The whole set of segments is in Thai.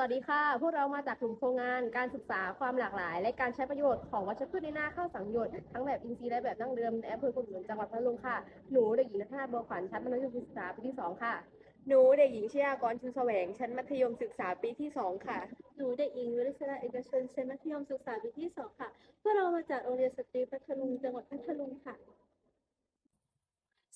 วัสดีค่ะ พวกเรามาจากกลุ่มโครงงานการศึกษาความหลากหลาย และการใช้ประโยชน์ของวัชพืชในนาข้าวสังหยดทั้งแบบอินทรีย์และแบบดั้งเดิมในอำเภอกุฎหนุนจังหวัดพัทลุงค่ะ หนูเด็กหญิงนัทนาบัวขวัญชั้นมัธยมศึกษาปีที่สองค่ะ หนูเด็กหญิงชยากรชูแสวงชั้นมัธยมศึกษาปีที่2ค่ะ หนูเด็กหญิงวิริศราเอกชนชั้นมัธยมศึกษาปีที่สองค่ะ พวกเรามาจากโรงเรียนสตรีพัทลุงจังหวัดพัทลุงค่ะส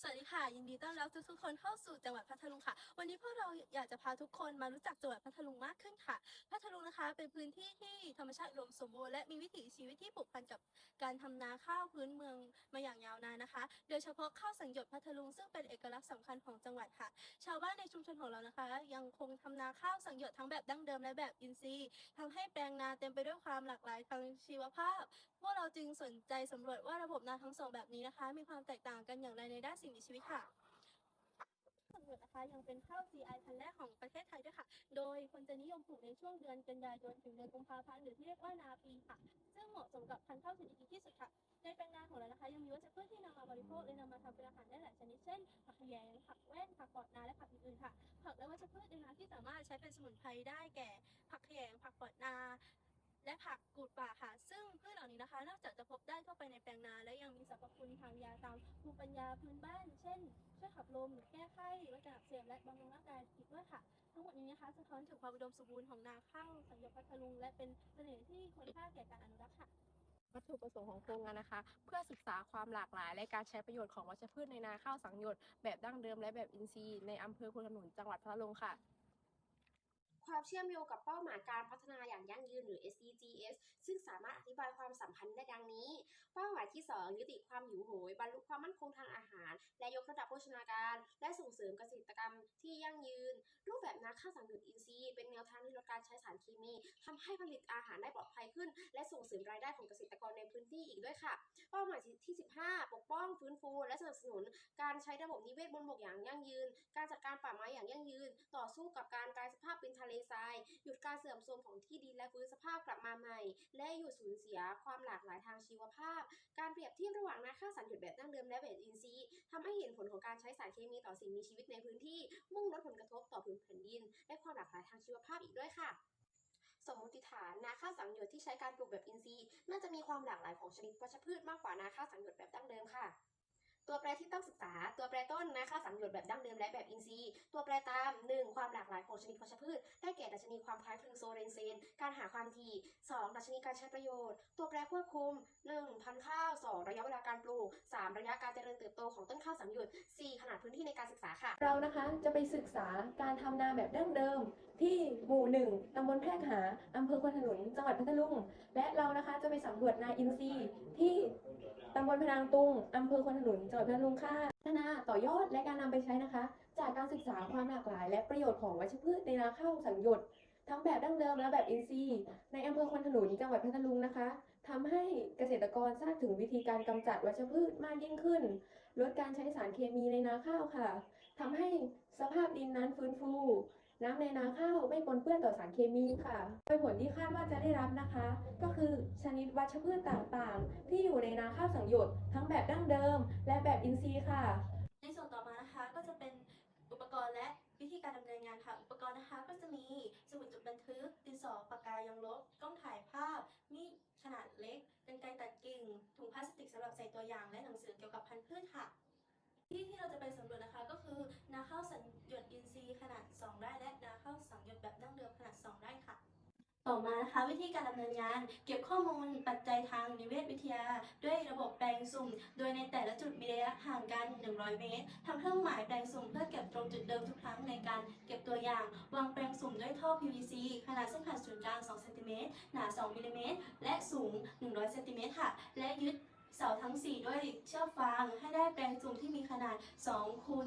วัสดีค่ะ ยินดีต้อนรับทุกๆคนเข้าสู่จังหวัดพัทลุงค่ะ วันนี้พวกเราอยากจะพาทุกคนมารู้จักจังหวัดพัทลุงมากขึ้นค่ะ พัทลุงนะคะ เป็นพื้นที่ที่ธรรมชาติอุดมสมบูรณ์และมีวิถีชีวิตที่ผูกพันกับการทำนาข้าวพื้นเมืองมาอย่างยาวนานนะคะ โดยเฉพาะข้าวสังหยดพัทลุงซึ่งเป็นเอกลักษณ์สำคัญของจังหวัดค่ะ ชาวบ้านในชุมชนของเรานะคะ ยังคงทำนาข้าวสังหยดทั้งแบบดั้งเดิมและแบบอินทรีย์ทำให้แปลงนาเต็มไปด้วยความหลากหลายทางชีวภาพ พวกเราจึงสนใจสำรวจว่าระบบนาทั้งสองแบบนี้นะคะ มีความแตกต่างกันอย่างไรในด้านสิ่งมีชีวิตค่ะสำรวจนะคะยังเป็นข้าว GI พันธุ์แรกของประเทศไทยด้วยค่ะ โดยคนจะนิยมปลูกในช่วงเดือนกันยายนถึงเดือนกุมภาพันธ์หรือที่เรียกว่านาปีค่ะ ซึ่งเหมาะสมกับพันธุ์ข้าวชนิดนี้ที่สุดค่ะ ในแปลงนาของเรานะคะ ยังมีวัชพืชที่นำมาบริโภคและนำมาทำเป็นอาหารได้หลายชนิด เช่นผักขยงผักแว่นผักปอดนาและผักอื่นๆค่ะ ผักและวัชพืชในนาที่สามารถใช้เป็นสมุนไพรได้แก่ ผักขยงผักปอดนาและผักกูดป่าค่ะ ซึ่งพืชเหล่านี้นะคะ นอกจากจะพบได้ทั่วไปในแปลงนา และยังมีสรรพคุณทางยาต ปัญญาพื้นบ้าน เช่น ช่วยขับลม แก้ไข้ลดการอักเสบและบำรุงร่างกายอีกด้วยค่ะ ทั้งหมดนี้นะคะสะท้อนถึงความอุดมสมบูรณ์ของนาข้าวสัญญพัทลุง และเป็นเสน่ห์ที่ควรค่าแก่การอนุรักษ์ค่ะวัตถุประสงค์ของโครงงานนะคะ เพื่อศึกษาความหลากหลาย และการใช้ประโยชน์ของวัชพืชในนาข้าวสังหยดแบบดั้งเดิมและแบบอินทรีย์ในอำเภอควนขนุนจังหวัดพัทลุงค่ะ ความเชื่อมโยงกับเป้าหมายการพัฒนาอย่างยั่งยืนหรือ SDGs ซึ่งสามารถอธิบายความสัมพันธ์ได้ดังนี้ เป้าหมาย ที่2ยุติความหิวโหย บรรลุความมั่นคงทางอาหาร และยกระดับโภชนาการ และส่งเสริมเกษตรกรรมที่ยั่งยืน รูปแบบนาข้าวสังหยดอินทรีย์เป็นแนวทางที่ลดการใช้สารเคมีทำให้ผลิตอาหารได้ปลอดภัยขึ้น และส่งเสริมรายได้ของเกษตรกรในพื้นที่อีกด้วยค่ะ เป้าหมายที่ 15 ปกป้องฟื้นฟู และสนับสนุน การใช้ระบบนิเวศบนบกอย่างยั่งยืน การจัดการป่าไม้อย่างยั่งยืน ต่อสู้กับการกลายสภาพเป็นทะเลทราย หยุดการเสื่อมโทรมของที่ดินและฟื้นสภาพกลับมาใหม่ และหยุดสูญเสียความหลากหลายทางชีวภาพการการเปรียบเทียบระหว่างนาข้าวสันหยุดแบบดั้งเดิมและแบบอินทรีย์ทำให้เห็นผลของการใช้สารเคมีต่อสิ่งมีชีวิตในพื้นที่ มุ่งลดผลกระทบต่อพื้นแผ่นดิน และความหลากหลายทางชีวภาพอีกด้วยค่ะสมมติฐานนาข้าวสังหยดที่ใช้การปลูกแบบอินทรีย์ น่าจะมีความหลากหลายของชนิดวัชพืชมากกว่านาข้าวสังหยดแบบดั้งเดิมค่ะ ตัวแปรที่ต้องศึกษา ตัวแปรต้นนาข้าวสังหยดแบบดั้งเดิมและแบบอินทรีย์ ตัวแปรตาม 1. ความหลากหลายของชนิดวัชพืช ได้แก่ดัชนีความคล้ายคลึงโซเรนเซน การหาความถี่ 2. ดัชนีการใช้ประโยชน์ ตัวแปรควบคุม 1. พันธุ์ข้าว 2. ระยะเวลาการปลูก 3. ระยะการเจริญเติบโตของต้นข้าวสังหยด 4. ขนาดพื้นที่ในการศึกษาค่ะ เรานะคะจะไปศึกษาการทำนาแบบดั้งเดิม ที่หมู่หนึ่งตำบลแพรกหาอำเภอควนขนุนจังหวัดพัทลุง และเรานะคะจะไปสำรวจนาอินทรีย์ที่ำบลพนางตุงอำเภอควนขนุนจังหวัดพัทลุงค่ะพัฒนาต่อยอดและการนำไปใช้นะคะ จากการศึกษาความหลากหลาย และประโยชน์ของวัชพืชในนาข้าวสังหยดทั้งแบบดั้งเดิมและแบบอินทรีย์ ในอำเภอควนขนุนจังหวัดพัทลุงนะคะทำให้เกษตรกรทราบถึงวิธีการกำจัดวัชพืชมากยิ่งขึ้น ลดการใช้สารเคมีในนาข้าวค่ะทำให้สภาพดินนั้นฟื้นฟู น้ำในนาข้าวไม่ปนเปื้อนต่อสารเคมีค่ะ โดยผลที่คาดว่าจะได้รับนะคะ ก็คือชนิดวัชพืชต่างๆ ที่อยู่ในนาข้าวสังหยดทั้งแบบดั้งเดิม และแบบอินทรีย์ค่ะ ในส่วนต่อมานะคะก็จะเป็นอุปกรณ์และวิธีการดำเนินงานค่ะ อุปกรณ์นะคะก็จะมีสมุดจดบันทึก ดินสอปากกายังลบ กล้องถ่ายภาพ มีดขนาดเล็กกรรไกรตัดกิ่ง ถุงพลาสติกสำหรับใส่ตัวอย่าง และหนังสือเกี่ยวกับพันธุ์พืชค่ะ ที่ที่เราจะไปสำรวจนะคะก็คือนาข้าวสังหยดอินทรีย์ขนาด 2 ไร่ แบบดั้งเดิมขนาด 2ไร่ค่ะ ต่อมานะคะวิธีการดำเนินงาน เก็บข้อมูลปัจจัยทางนิเวศวิทยา ด้วยระบบแปลงสุ่ม โดยในแต่ละจุดมีระยะห่างกัน 100 เมตรทำเครื่องหมายแปลงสุ่มเพื่อเก็บตรงจุดเดิมทุกครั้งในการเก็บตัวอย่าง วางแปลงสุ่มด้วยท่อ PVC ขนาดเส้นผ่านศูนย์กลาง 2 เซนติเมตรหนา 2 มิลลิเมตรและสูง 100 เซนติเมตรค่ะ และยึด เสาทั้ง 4 ด้วยเชือกฟางให้ได้แปลงสุ่มที่มีขนาด2คูณ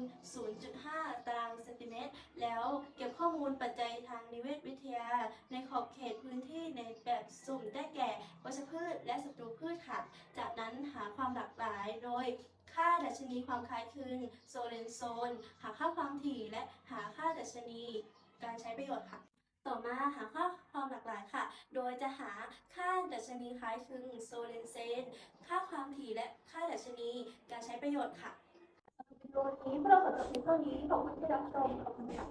0.5 ตารางเซนติเมตร แล้วเก็บข้อมูลปัจจัยทางนิเวศวิทยา ในขอบเขตพื้นที่ในแบบสุ่มได้แก่วัชพืชและศัตรูพืชค่ะ จากนั้นหาความหลากหลายโดยค่าดัชนีความคล้ายคลึงโซเลนโซน หาค่าความถี่และหาค่าดัชนีการใช้ประโยชน์ค่ะ ต่อมาหาค่าความหลากหลายค่ะ โดยจะหาค่าดัชนีคล้ายคลึงโซเลนเซน ค่าความถี่และค่าดัชนีการใช้ประโยชน์ค่ะวิดีโอนี้พวกเราขอจบเพียงเท่านี้ขอบคุณที่รับชมขอบคุณค่ะ